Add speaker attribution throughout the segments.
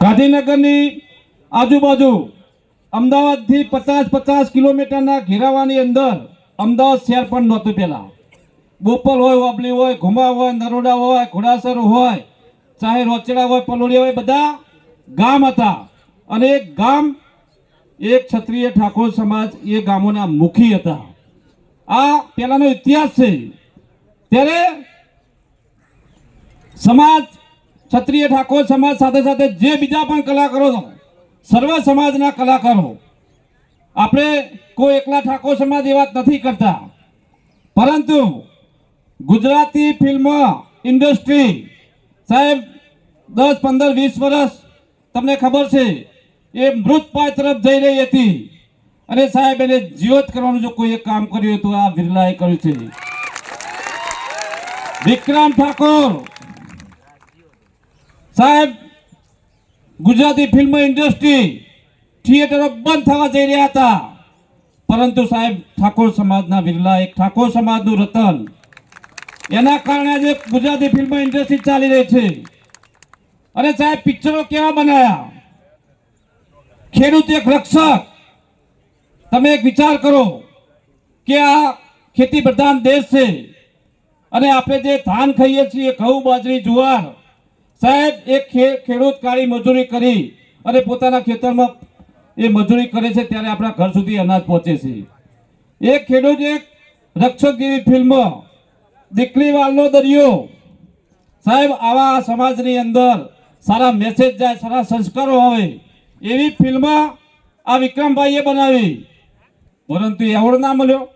Speaker 1: ગાંધીનગરની આજુબાજુ અમદાવાદથી પચાસ પચાસ કિલોમીટરના ઘેરાવાની અંદર અમદાવાદ શહેર પણ નહોતું પહેલાં. બોપલ હોય, વાબલી હોય, ઘુમા હોય, નરોડા હોય, ઘોડાસર હોય, ચાહે રોચડા હોય, પલોડિયા હોય, બધા ગામ હતા. અને એક ગામ, એક ક્ષત્રિય ઠાકોર સમાજ એ ગામોના મુખી હતા. આ પહેલાંનો ઇતિહાસ છે. ત્યારે સમાજ ક્ષત્રિય ઠાકોર સમાજ સાથે સાથે જે બીજા પણ કલાકારો સર્વ સમાજના કલાકારો, આપણે કોઈ એકલા ઠાકોર સમાજ એ વાત નથી કરતા. પરંતુ ગુજરાતી ફિલ્મ ઇન્ડસ્ટ્રી, સાહેબ, દસ, પંદર, વીસ વર્ષ, તમને ખબર છે, એ મૃતપાય તરફ જઈ રહી હતી. અને સાહેબ, એને જીવત કરવાનું જો કોઈએ કામ કર્યું હતું આ બિરલાએ કર્યું છે. વિક્રમ ઠાકોર સાહેબ, ગુજરાતી ફિલ્મ ઇન્ડસ્ટ્રી થિયેટરો બંધ થવા જઈ રહ્યા હતા. પરંતુ સાહેબ, ઠાકોર સમાજના બિરલા એક ઠાકોર સમાજનું રતન. એના કારણે આજે ગુજરાતી ફિલ્મ ઇન્ડસ્ટ્રી ચાલી રહી છે. અને સાહેબ, પિક્ચરો કેવા બનાયા? ખેડૂત એક રક્ષક. તમે એક વિચાર કરો કે આ ખેતી પ્રધાન દેશ છે. અને આપણે જે ધાન ખાઈએ છીએ, ઘઉં, બાજરી, જુવાર સાહેબ, એક ખેડૂત કાળી મજૂરી કરી અને પોતાના ખેતરમાં એ મજૂરી કરે છે ત્યારે આપણા ઘર સુધી અનાજ પહોંચે છે. એક ખેડૂત, એક રક્ષક જેવી ફિલ્મ, દીકરી વાલનો દરિયો. સાહેબ, આવા સમાજની અંદર સારા મેસેજ જાય, સારા સંસ્કારો આવે, એવી ફિલ્મ આ વિક્રમભાઈએ બનાવી. પરંતુ એવોર્ડ ના મળ્યો.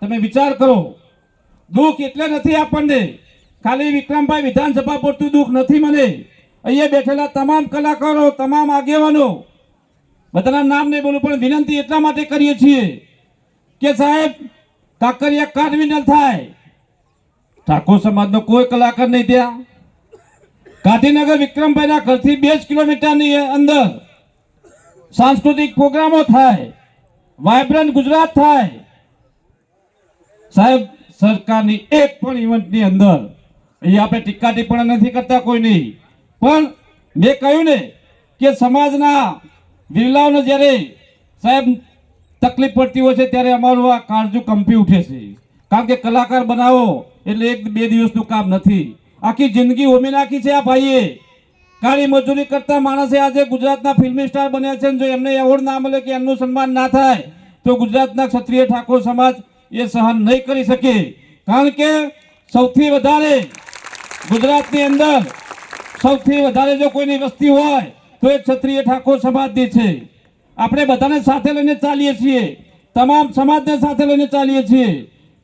Speaker 1: તમે વિચાર કરો. દુઃખ એટલે નથી આપણને. ખાલી વિક્રમભાઈ વિધાનસભા પૂરતું દુઃખ નથી મને. અહીંયા બેઠેલા તમામ કલાકારો, તમામ આગેવાનો, બધાના નામ નહીં બોલું, પણ વિનંતી એટલા માટે કરીએ છીએ કે સાહેબ, કાંકરિયા કાર્નિવલ થાય. ઠાકોર સમાજનો કોઈ કલાકાર નહીં ત્યાં. ગાંધીનગર વિક્રમભાઈના ઘરથી બે જ કિલોમીટરની અંદર સાંસ્કૃતિક પ્રોગ્રામો થાય, વાયબ્રન્ટ ગુજરાત થાય. સાહેબ, સરકારની એક પણ ઇવેન્ટની અંદર અહીંયા આપણે ટીકા ટિપ્પણી નથી કરતા કોઈની. પણ મેં કહ્યું ને કે સમાજના વિરલાઓને જ્યારે સાહેબ તકલીફ પડતી હોય છે ત્યારે અમારું આ કાળજું કંપી ઉઠે છે. કારણ કે કલાકાર બનાવો એટલે એક બે દિવસનું કામ નથી. આખી જિંદગી ઓમી નાખી છે આ ભાઈએ. કાળી મજૂરી કરતા માણસે આજે ગુજરાતના ફિલ્મી સ્ટાર બન્યા છે જો એમને એવોર્ડ ના મળે કે એમનું સન્માન ના થાય, તો ગુજરાતના ક્ષત્રિય ઠાકોર સમાજ એ સહન નહીં કરી શકે. કારણ કે સૌથી વધારે ગુજરાતની અંદર સૌથી વધારે જો કોઈની વસ્તી હોય, તો એ ક્ષત્રિય ઠાકોર સમાજની છે. આપણે બધાને સાથે લઈને ચાલીએ છીએ. તમામ સમાજને સાથે લઈને ચાલીએ છીએ.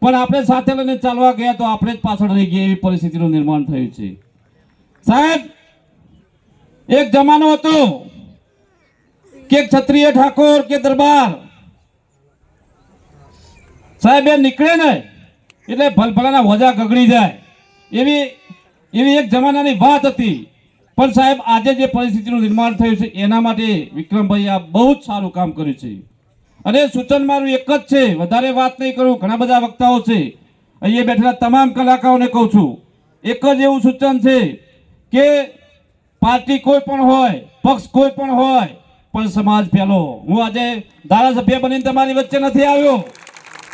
Speaker 1: પણ આપણે સાથે લઈને ચાલવા ગયા તો આપણે જ પાછળ રહી ગયા એવી પરિસ્થિતિનું નિર્માણ થયું છે. સાહેબ, એક જમાનો હતો કે ક્ષત્રિય ઠાકોર કે દરબાર સાહેબ એ નીકળે ને એટલે ભલભલાના હોજા ગગડી જાય. એવી એવી એક જમાનાની વાત હતી. પણ સાહેબ, આજે જે પરિસ્થિતિનું નિર્માણ થયું છે, એના માટે વિક્રમભાઈ આ બહુ જ સારું કામ કર્યું છે. અને સૂચન મારું એક જ છે, વધારે વાત નહીં કરું, ઘણા બધા વક્તાઓ છે. અહીંયા બેઠેલા તમામ કલાકારોને કહું છું, એક જ એવું સૂચન છે કે પાર્ટી કોઈ પણ હોય, પક્ષ કોઈ પણ હોય, પણ સમાજ પહેલો. હું આજે ધારાસભ્ય બનીને તમારી વચ્ચે નથી આવ્યો.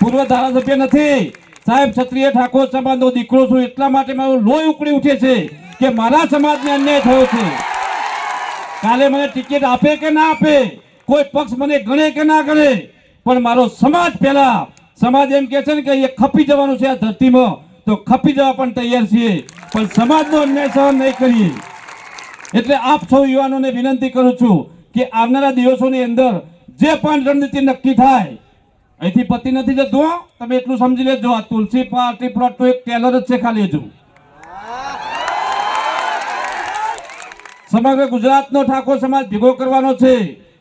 Speaker 1: પૂર્વ ધારાસભ્ય નથી. સાહેબ, ક્ષત્રિય ઠાકોર સમાજનો દીકરો છું, એટલા માટે મારું લોહી ઉકળી ઉઠે છે કે મારા સમાજને અન્યાય થયો છે. કાલે મને ટિકિટ આપે કે ના આપે, કોઈ પક્ષ મને ગણે કે ના ગણે, પણ મારો સમાજ પહેલા, સમાજ એમ કે છે ને કે એ ખપી જવાનું છે આ ધરતીમાં, તો ખપી જવા પણ તૈયાર છીએ, પણ સમાજનો અન્યાય સહન નહીં કરીએ. એટલે આપ સૌ યુવાનોને વિનંતી કરું છું કે આવનારા દિવસોની અંદર જે પણ રણનીતિ નક્કી થાય અહીંથી પતિ નથી જતો. તમે એટલું સમજી લેજો, આ તુલસી પાર્ટી પ્લોટ તો એક ટેલર જ છે ખાલી હજુ સમગ્ર ગુજરાતનો ઠાકોર સમાજ ભેગો કરવાનો છે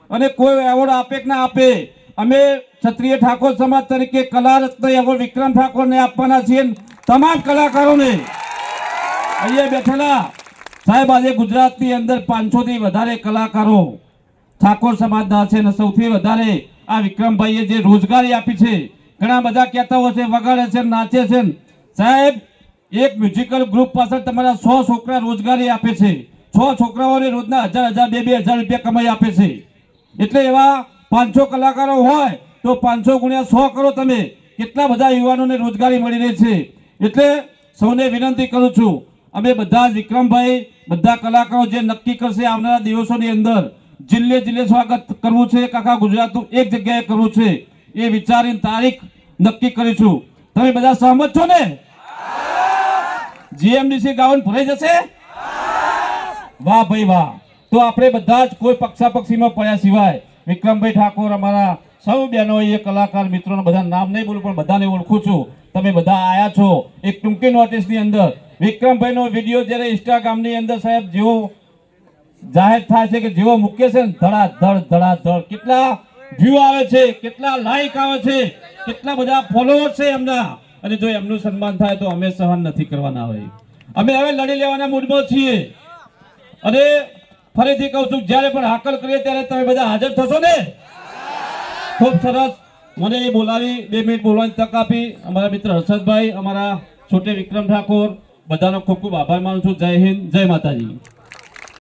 Speaker 1: અને કોઈ એવોર્ડ આપે કે ના આપે, અમે ક્ષત્રિય ઠાકોર સમાજ તરીકે કલા રત્ન એવોર્ડ વિક્રમ ઠાકોરને આપવાના છીએ તમામ કલાકારોને અહીંયા બેઠેલા સાહેબ, આજે ગુજરાતની અંદર પાંચસો થી વધારે કલાકારો ઠાકોર સમાજના છે અને સૌથી વધારે આ વિક્રમભાઈએ જે રોજગારી આપી છે, ઘણા બધા કહેતા હોય છે, વગાડે છે, નાચે છે. સાહેબ, એક મ્યુઝિકલ ગ્રુપ પાછળ તમારા સો છોકરા રોજગારી આપે છે. છ છોકરાઓને રોજના હજાર હજાર, બે બે હજાર રૂપિયા કમાઈ આપે છે. એટલે એવા પાંચસો કલાકારો હોય, તો પાંચસો ગુણ્યા સો કરો તમે. કેટલા બધા યુવાનોને રોજગારી મળી રહી છે. એટલે સૌને વિનંતી કરું છું, અમે બધા જ વિક્રમભાઈ, બધા કલાકારો જે નક્કી કરશે આવનારા દિવસોની અંદર જિલ્લે જિલ્લે સ્વાગત કરવું છે, કાકા ગુજરાતનું એક જગ્યાએ કરવું છે એ વિચારીને તારીખ નક્કી કરીશું. તમે બધા સહમત છો ને? જીએમડીસી ગાઉન ભરાઈ જશે? વાહ ભાઈ વાહ. તો આપણે બધા જ કોઈ પક્ષાપક્ષીમાં પડ્યા સિવાય વિક્રમભાઈ ઠાકોર અમારા સૌ બહેનો, એ કલાકાર મિત્રોના બધા નામ નહીં બોલું, પણ બધાને ઓળખું છું. તમે બધા આયા છો એક ટૂંકી નોટિસની અંદર. વિક્રમભાઈનો વીડિયો જ્યારે ઇન્સ્ટાગ્રામની અંદર સાહેબ જેવો જાહેર થાય છે કે જેવો મૂકે છે ને ધડાધડ ધડાધડ. કેટલા વ્યૂ આવે છે, કેટલા લાઈક આવે છે, કેટલા બધા ફોલોઅર્સ છે એમના. અને જો એમનું સન્માન થાય તો અમે સહન નથી કરવાના હોય અમે હવે લડી લેવાના મૂડમાં છીએ. અને ફરીથી કહું છું, જ્યારે પણ હાકલ કરીએ ત્યારે તમે બધા હાજર થશો ને? ખૂબ સરસ. મને એ બોલાવી, બે મિનિટ બોલવાની તક આપી. અમારા મિત્ર હર્ષદભાઈ, અમારા છોટે વિક્રમ ઠાકોર. બધાનો ખૂબ ખૂબ આભાર માનું છું. જય હિન્દ, જય માતાજી.